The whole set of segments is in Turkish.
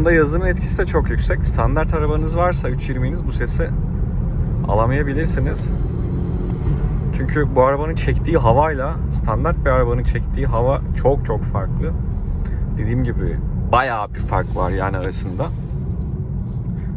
bunda yazılım etkisi de çok yüksek. Standart arabanız varsa 320'niz bu sesi alamayabilirsiniz. Çünkü bu arabanın çektiği havayla standart bir arabanın çektiği hava çok çok farklı. Dediğim gibi bayağı bir fark var yani arasında.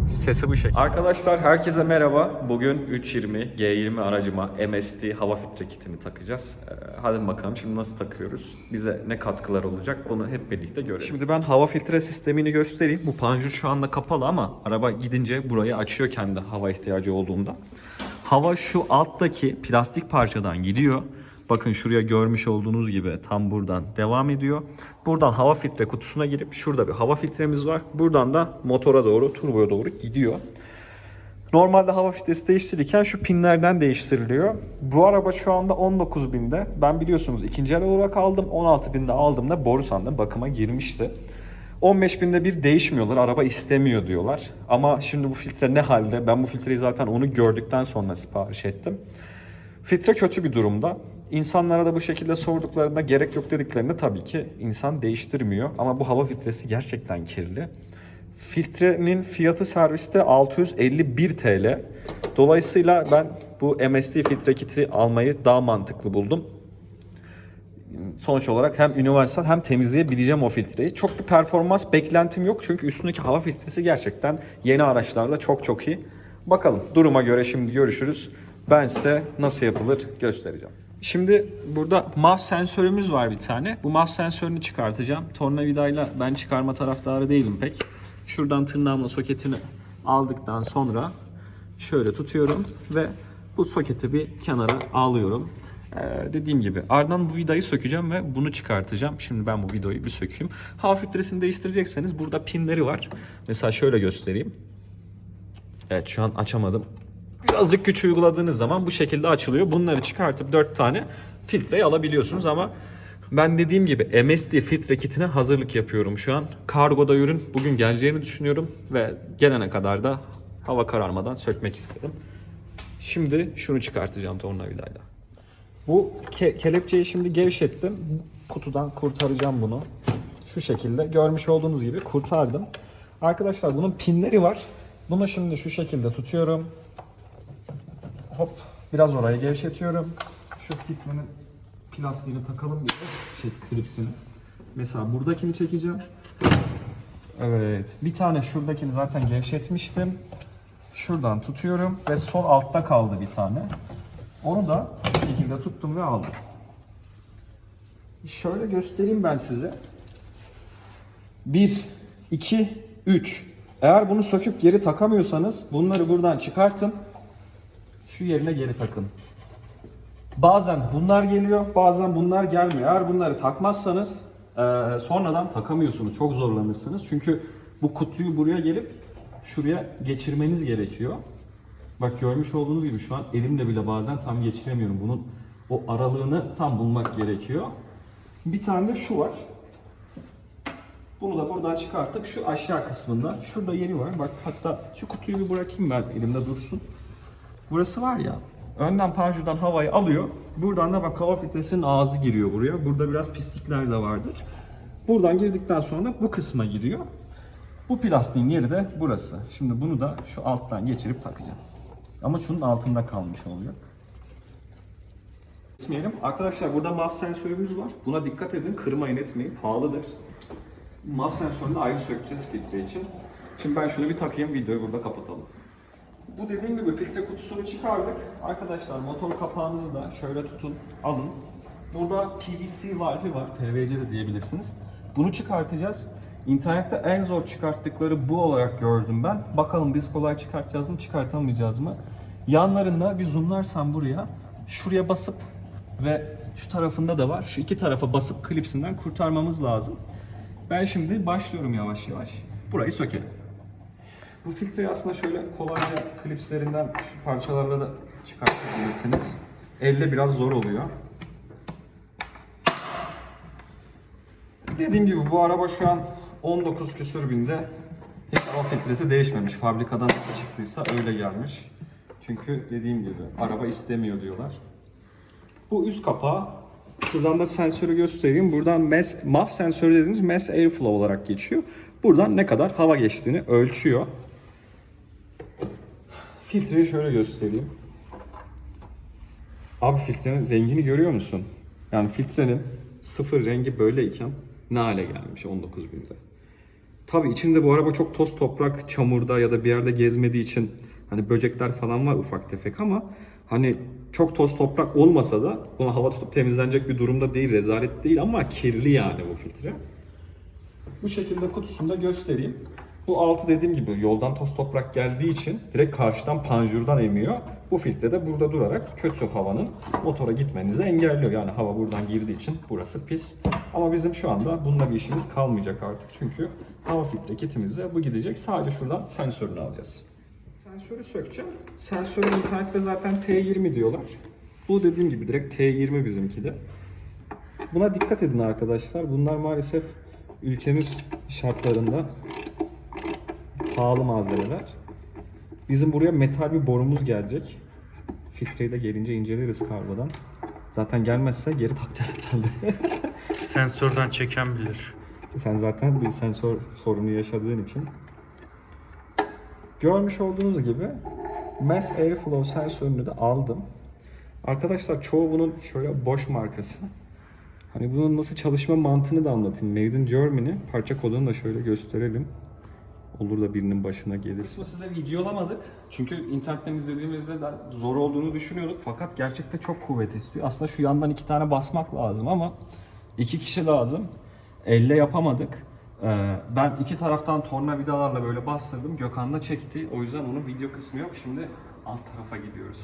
Sesi bu şekilde. Arkadaşlar herkese merhaba. Bugün 320 G20 aracıma MST hava filtre kitini takacağız. Ee, hadi bakalım şimdi nasıl takıyoruz? Bize ne katkılar olacak? Bunu hep birlikte görelim. Şimdi ben hava filtre sistemini göstereyim. Bu panjur şu anda kapalı ama araba gidince burayı açıyor kendi hava ihtiyacı olduğunda. Hava şu alttaki plastik parçadan gidiyor. Bakın şuraya görmüş olduğunuz gibi tam buradan devam ediyor. Buradan hava filtre kutusuna girip şurada bir hava filtremiz var. Buradan da motora doğru, turboya doğru gidiyor. Normalde hava filtresi değiştirirken şu pinlerden değiştiriliyor. Bu araba şu anda 19.000'de. Ben biliyorsunuz ikinci el olarak aldım. 16.000'de aldığımda Borusan'da bakıma girmişti. 15.000'de bir değişmiyorlar. Araba istemiyor diyorlar. Ama şimdi bu filtre ne halde? Ben bu filtreyi zaten onu gördükten sonra sipariş ettim. Filtre kötü bir durumda. İnsanlara da bu şekilde sorduklarında gerek yok dediklerinde tabii ki insan değiştirmiyor. Ama bu hava filtresi gerçekten kirli. Filtrenin fiyatı serviste 651 TL. Dolayısıyla ben bu MST filtre kiti almayı daha mantıklı buldum. Sonuç olarak hem universal hem temizleyebileceğim o filtreyi. Çok bir performans beklentim yok çünkü üstündeki hava filtresi gerçekten yeni araçlarla çok çok iyi. Bakalım duruma göre şimdi görüşürüz. Ben size nasıl yapılır göstereceğim. Şimdi burada MAF sensörümüz var bir tane. Bu MAF sensörünü çıkartacağım. Tornavidayla ben çıkarma taraftarı değilim pek. Şuradan tırnağımla soketini aldıktan sonra şöyle tutuyorum ve bu soketi bir kenara alıyorum. Ee, dediğim gibi ardından bu vidayı sökeceğim ve bunu çıkartacağım. Şimdi ben bu vidayı bir sökeyim. Hava filtresini değiştirecekseniz burada pinleri var. Mesela şöyle göstereyim. Evet şu an açamadım. Birazcık güç uyguladığınız zaman bu şekilde açılıyor. Bunları çıkartıp 4 tane filtreyi alabiliyorsunuz ama ben dediğim gibi MSD filtre kitine hazırlık yapıyorum şu an. Kargoda ürün bugün geleceğini düşünüyorum ve gelene kadar da hava kararmadan sökmek istedim. Şimdi şunu çıkartacağım tornavidayla. Bu ke- kelepçeyi şimdi gevşettim. Kutudan kurtaracağım bunu. Şu şekilde görmüş olduğunuz gibi kurtardım. Arkadaşlar bunun pinleri var. Bunu şimdi şu şekilde tutuyorum. Hop biraz orayı gevşetiyorum. Şu filtrenin plastiğini takalım bir şey klipsini. Mesela buradakini çekeceğim. Evet. Bir tane şuradakini zaten gevşetmiştim. Şuradan tutuyorum ve sol altta kaldı bir tane. Onu da şu şekilde tuttum ve aldım. Şöyle göstereyim ben size. 1, 2, 3. Eğer bunu söküp geri takamıyorsanız bunları buradan çıkartın. Şu yerine geri takın. Bazen bunlar geliyor, bazen bunlar gelmiyor. Eğer bunları takmazsanız eee, sonradan takamıyorsunuz. Çok zorlanırsınız. Çünkü bu kutuyu buraya gelip şuraya geçirmeniz gerekiyor. Bak görmüş olduğunuz gibi şu an elimle bile bazen tam geçiremiyorum. Bunun o aralığını tam bulmak gerekiyor. Bir tane de şu var. Bunu da buradan çıkartıp şu aşağı kısmında şurada yeri var. Bak hatta şu kutuyu bir bırakayım ben elimde dursun. Burası var ya önden panjurdan havayı alıyor. Buradan da bak hava filtresinin ağzı giriyor buraya. Burada biraz pislikler de vardır. Buradan girdikten sonra bu kısma giriyor. Bu plastiğin yeri de burası. Şimdi bunu da şu alttan geçirip takacağım. Ama şunun altında kalmış olacak. Kesmeyelim. Arkadaşlar burada MAF sensörümüz var. Buna dikkat edin. Kırmayın etmeyin. Pahalıdır. MAF sensörünü ayrı sökeceğiz filtre için. Şimdi ben şunu bir takayım. Videoyu burada kapatalım. Bu dediğim gibi filtre kutusunu çıkardık. Arkadaşlar motor kapağınızı da şöyle tutun, alın. Burada PVC valfi var, PVC de diyebilirsiniz. Bunu çıkartacağız. İnternette en zor çıkarttıkları bu olarak gördüm ben. Bakalım biz kolay çıkartacağız mı, çıkartamayacağız mı? Yanlarında bir zoomlarsam buraya, şuraya basıp ve şu tarafında da var. Şu iki tarafa basıp klipsinden kurtarmamız lazım. Ben şimdi başlıyorum yavaş yavaş. Burayı sökelim. Bu filtreyi aslında şöyle kolayca klipslerinden şu parçalarla da çıkartabilirsiniz. Elle biraz zor oluyor. Dediğim gibi bu araba şu an 19 küsür binde hiç hava filtresi değişmemiş. Fabrikadan çıktıysa öyle gelmiş. Çünkü dediğim gibi araba istemiyor diyorlar. Bu üst kapağı şuradan da sensörü göstereyim. Buradan mass, MAF sensörü dediğimiz mass airflow olarak geçiyor. Buradan ne kadar hava geçtiğini ölçüyor. Filtreyi şöyle göstereyim. Abi filtrenin rengini görüyor musun? Yani filtrenin sıfır rengi böyleyken ne hale gelmiş 19.000'de. Tabii içinde bu araba çok toz toprak, çamurda ya da bir yerde gezmediği için hani böcekler falan var ufak tefek ama hani çok toz toprak olmasa da buna hava tutup temizlenecek bir durumda değil, rezalet değil ama kirli yani bu filtre. Bu şekilde kutusunda göstereyim. Bu altı dediğim gibi yoldan toz toprak geldiği için direkt karşıdan panjurdan emiyor. Bu filtre de burada durarak kötü havanın motora gitmenizi engelliyor. Yani hava buradan girdiği için burası pis. Ama bizim şu anda bununla bir işimiz kalmayacak artık. Çünkü hava filtre kitimizde bu gidecek. Sadece şuradan sensörünü alacağız. Sensörü sökeceğim. Sensörü internette zaten T20 diyorlar. Bu dediğim gibi direkt T20 bizimki de. Buna dikkat edin arkadaşlar. Bunlar maalesef ülkemiz şartlarında pahalı malzemeler. Bizim buraya metal bir borumuz gelecek. Filtreyi de gelince inceleriz kargodan. Zaten gelmezse geri takacağız herhalde. Sensörden çeken bilir. Sen zaten bir sensör sorunu yaşadığın için. Görmüş olduğunuz gibi Mass Airflow sensörünü de aldım. Arkadaşlar çoğu bunun şöyle boş markası. Hani bunun nasıl çalışma mantığını da anlatayım. Made in Germany. Parça kodunu da şöyle gösterelim. Olur da birinin başına gelirse. Size videolamadık. Çünkü internetten izlediğimizde de zor olduğunu düşünüyorduk. Fakat gerçekten çok kuvvet istiyor. Aslında şu yandan iki tane basmak lazım ama iki kişi lazım. Elle yapamadık. Ee, ben iki taraftan tornavidalarla böyle bastırdım. Gökhan da çekti. O yüzden onun video kısmı yok. Şimdi alt tarafa gidiyoruz.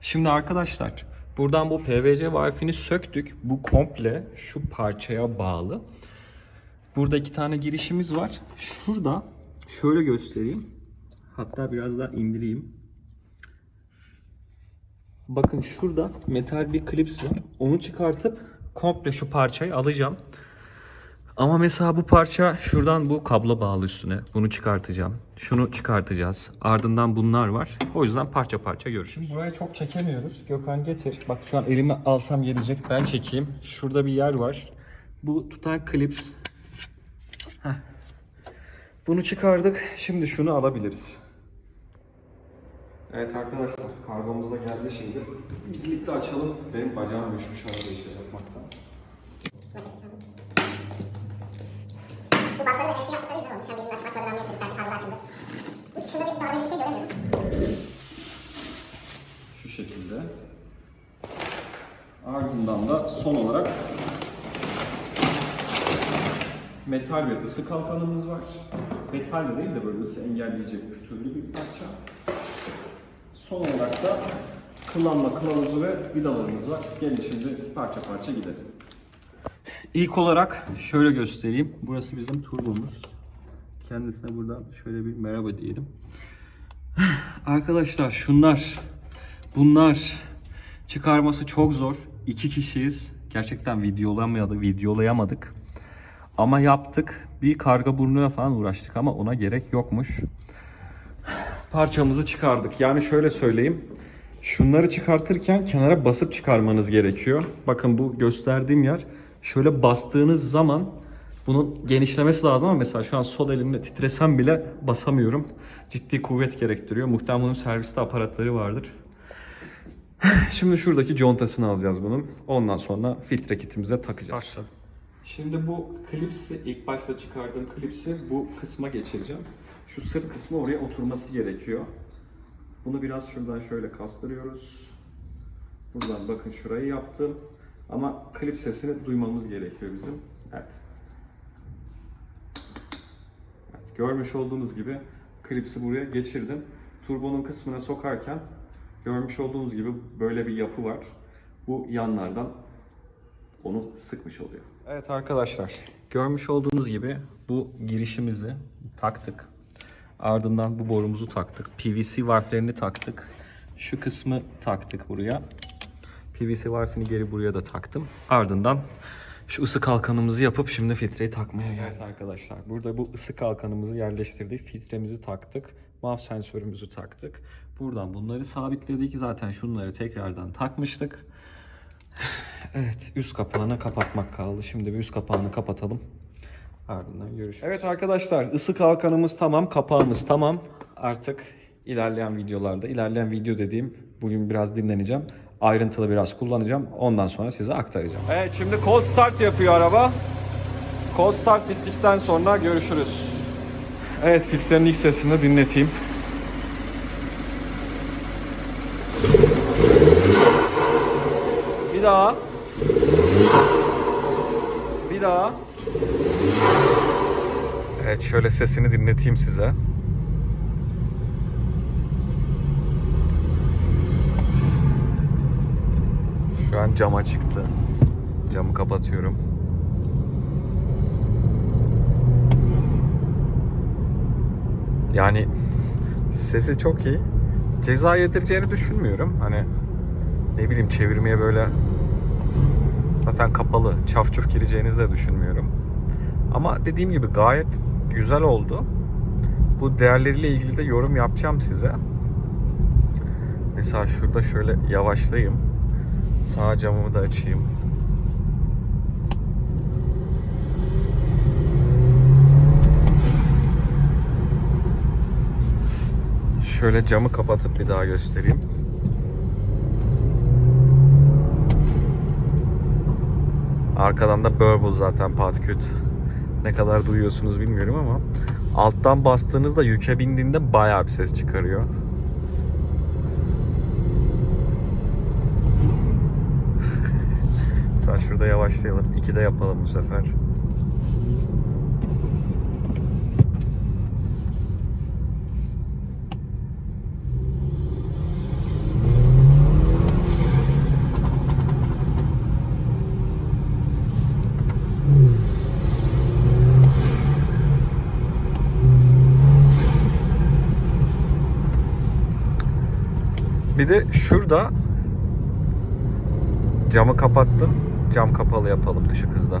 Şimdi arkadaşlar buradan bu PVC valfini söktük. Bu komple şu parçaya bağlı. Burada iki tane girişimiz var. Şurada şöyle göstereyim. Hatta biraz daha indireyim. Bakın şurada metal bir klips var. Onu çıkartıp komple şu parçayı alacağım. Ama mesela bu parça şuradan bu kablo bağlı üstüne. Bunu çıkartacağım. Şunu çıkartacağız. Ardından bunlar var. O yüzden parça parça görüşürüz. Şimdi buraya çok çekemiyoruz. Gökhan getir. Bak şu an elime alsam gelecek. Ben çekeyim. Şurada bir yer var. Bu tutan klips. Heh. Bunu çıkardık. Şimdi şunu alabiliriz. Evet arkadaşlar kargomuz da geldi şimdi. Biz birlikte açalım. Benim bacağım düşmüş arada işe yapmaktan. Bu bantların eski yaptıkları güzel olmuş. Yani bizim açmak sorunlarını yapıyoruz. Belki fazla açıldı. Bu dışında bir daha bir şey göremiyorum. Şu şekilde. Ardından da son olarak metal bir ısı kalkanımız var. Metal de değil de böyle ısı engelleyecek pütürlü bir parça. Son olarak da kullanma kılavuzu ve vidalarımız var. Gelin şimdi parça parça gidelim. İlk olarak şöyle göstereyim. Burası bizim turbomuz. Kendisine buradan şöyle bir merhaba diyelim. Arkadaşlar şunlar, bunlar çıkarması çok zor. İki kişiyiz. Gerçekten videolayamadık, videolayamadık. Ama yaptık. Bir karga burnuna falan uğraştık ama ona gerek yokmuş. Parçamızı çıkardık. Yani şöyle söyleyeyim. Şunları çıkartırken kenara basıp çıkarmanız gerekiyor. Bakın bu gösterdiğim yer. Şöyle bastığınız zaman bunun genişlemesi lazım ama mesela şu an sol elimle titresem bile basamıyorum. Ciddi kuvvet gerektiriyor. Muhtemelen bunun serviste aparatları vardır. Şimdi şuradaki contasını alacağız bunun. Ondan sonra filtre kitimize takacağız. Başla. Şimdi bu klipsi ilk başta çıkardığım klipsi bu kısma geçireceğim. Şu sırt kısmı oraya oturması gerekiyor. Bunu biraz şuradan şöyle kastırıyoruz. Buradan bakın şurayı yaptım. Ama klip sesini duymamız gerekiyor bizim. Evet. Evet, görmüş olduğunuz gibi klipsi buraya geçirdim. Turbonun kısmına sokarken görmüş olduğunuz gibi böyle bir yapı var. Bu yanlardan onu sıkmış oluyor. Evet arkadaşlar, görmüş olduğunuz gibi bu girişimizi taktık. Ardından bu borumuzu taktık. PVC valflerini taktık. Şu kısmı taktık buraya. PVC valfini geri buraya da taktım. Ardından şu ısı kalkanımızı yapıp şimdi filtreyi takmaya geldik arkadaşlar. Burada bu ısı kalkanımızı yerleştirdik. Filtremizi taktık. MAV sensörümüzü taktık. Buradan bunları sabitledik. Zaten şunları tekrardan takmıştık. Evet üst kapağını kapatmak kaldı. Şimdi bir üst kapağını kapatalım. Ardından görüşürüz. Evet arkadaşlar ısı kalkanımız tamam. Kapağımız tamam. Artık ilerleyen videolarda, ilerleyen video dediğim bugün biraz dinleneceğim. Ayrıntılı biraz kullanacağım. Ondan sonra size aktaracağım. Evet şimdi cold start yapıyor araba. Cold start bittikten sonra görüşürüz. Evet filtrenin ilk sesini dinleteyim. Daha. Bir daha. Evet şöyle sesini dinleteyim size. Şu an cama çıktı. Camı kapatıyorum. Yani sesi çok iyi. Ceza yedireceğini düşünmüyorum. Hani ne bileyim çevirmeye böyle zaten kapalı çafçuf gireceğinizi de düşünmüyorum. Ama dediğim gibi gayet güzel oldu. Bu değerleriyle ilgili de yorum yapacağım size. Mesela şurada şöyle yavaşlayayım. Sağ camımı da açayım. Şöyle camı kapatıp bir daha göstereyim. Arkadan da Burble zaten patküt. Ne kadar duyuyorsunuz bilmiyorum ama alttan bastığınızda yüke bindiğinde bayağı bir ses çıkarıyor. Sen şurada yavaşlayalım. İki de yapalım bu sefer. Bir de şurada camı kapattım. Cam kapalı yapalım düşük hızda.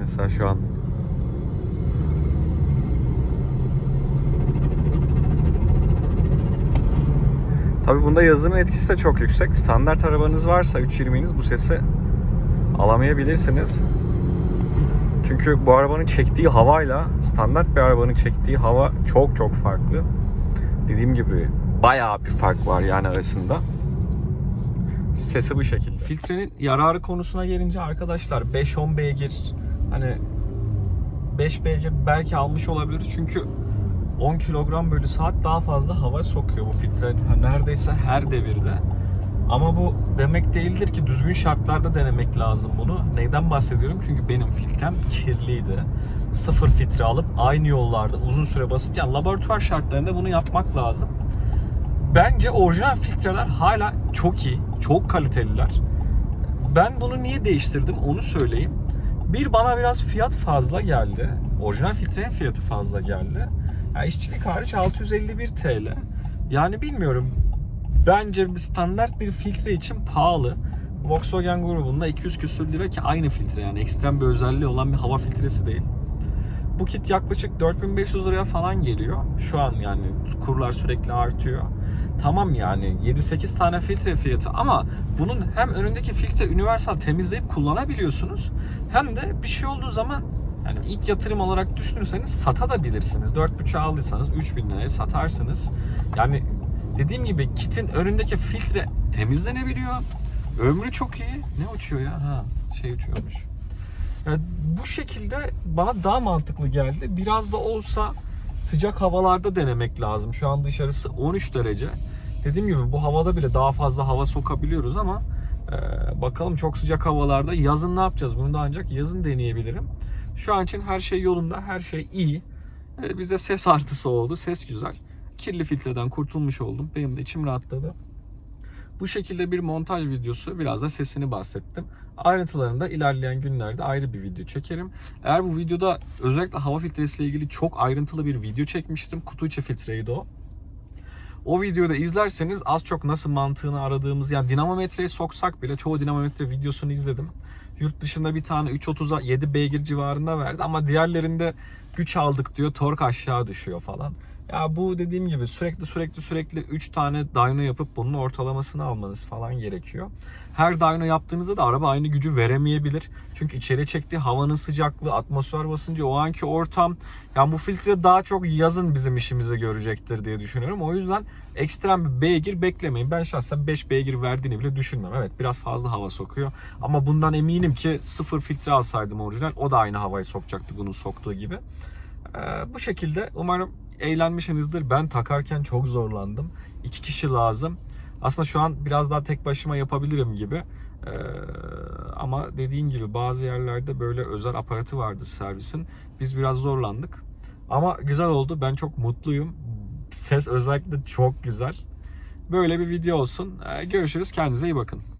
Mesela şu an Tabi bunda yazılım etkisi de çok yüksek. Standart arabanız varsa 320'niz bu sesi alamayabilirsiniz. Çünkü bu arabanın çektiği havayla standart bir arabanın çektiği hava çok çok farklı. Dediğim gibi bayağı bir fark var yani arasında. Sesi bu şekilde. Filtrenin yararı konusuna gelince arkadaşlar 5-10 beygir hani 5 beygir belki almış olabilir çünkü 10 kilogram bölü saat daha fazla hava sokuyor bu filtre neredeyse her devirde. Ama bu demek değildir ki düzgün şartlarda denemek lazım bunu. Neyden bahsediyorum? Çünkü benim filtrem kirliydi. Sıfır filtre alıp aynı yollarda uzun süre basıp yani laboratuvar şartlarında bunu yapmak lazım. Bence orijinal filtreler hala çok iyi, çok kaliteliler. Ben bunu niye değiştirdim onu söyleyeyim. Bir bana biraz fiyat fazla geldi. Orijinal filtrenin fiyatı fazla geldi. Ya işçilik hariç 651 TL. Yani bilmiyorum. Bence bir standart bir filtre için pahalı. Volkswagen grubunda 200 küsür lira ki aynı filtre yani ekstrem bir özelliği olan bir hava filtresi değil. Bu kit yaklaşık 4500 liraya falan geliyor. Şu an yani kurlar sürekli artıyor. Tamam yani 7-8 tane filtre fiyatı ama bunun hem önündeki filtre universal temizleyip kullanabiliyorsunuz. Hem de bir şey olduğu zaman yani ilk yatırım olarak düşünürseniz satabilirsiniz. 4.5'a aldıysanız 3000 liraya satarsınız. Yani dediğim gibi kitin önündeki filtre temizlenebiliyor. Ömrü çok iyi. Ne uçuyor ya? Ha şey uçuyormuş. Yani bu şekilde bana daha mantıklı geldi. Biraz da olsa sıcak havalarda denemek lazım. Şu an dışarısı 13 derece. Dediğim gibi bu havada bile daha fazla hava sokabiliyoruz ama e, bakalım çok sıcak havalarda yazın ne yapacağız? Bunu da ancak yazın deneyebilirim. Şu an için her şey yolunda, her şey iyi. E, bize ses artısı oldu, ses güzel. Kirli filtreden kurtulmuş oldum. Benim de içim rahatladı. Bu şekilde bir montaj videosu biraz da sesini bahsettim. Ayrıntılarını da ilerleyen günlerde ayrı bir video çekerim. Eğer bu videoda özellikle hava filtresiyle ilgili çok ayrıntılı bir video çekmiştim. Kutu içi filtreydi o. O videoyu da izlerseniz az çok nasıl mantığını aradığımız yani dinamometreyi soksak bile çoğu dinamometre videosunu izledim. Yurt dışında bir tane 3.30'a 7 beygir civarında verdi ama diğerlerinde güç aldık diyor tork aşağı düşüyor falan. Ya bu dediğim gibi sürekli sürekli sürekli 3 tane dyno yapıp bunun ortalamasını almanız falan gerekiyor. Her dyno yaptığınızda da araba aynı gücü veremeyebilir. Çünkü içeri çektiği havanın sıcaklığı, atmosfer basıncı, o anki ortam. Yani bu filtre daha çok yazın bizim işimizi görecektir diye düşünüyorum. O yüzden ekstrem bir beygir beklemeyin. Ben şahsen 5 beygir verdiğini bile düşünmem. Evet biraz fazla hava sokuyor. Ama bundan eminim ki sıfır filtre alsaydım orijinal o da aynı havayı sokacaktı bunun soktuğu gibi. Ee, bu şekilde umarım eğlenmişsinizdir. Ben takarken çok zorlandım. İki kişi lazım. Aslında şu an biraz daha tek başıma yapabilirim gibi. Ee, ama dediğin gibi bazı yerlerde böyle özel aparatı vardır servisin. Biz biraz zorlandık. Ama güzel oldu. Ben çok mutluyum. Ses özellikle çok güzel. Böyle bir video olsun. Ee, görüşürüz. Kendinize iyi bakın.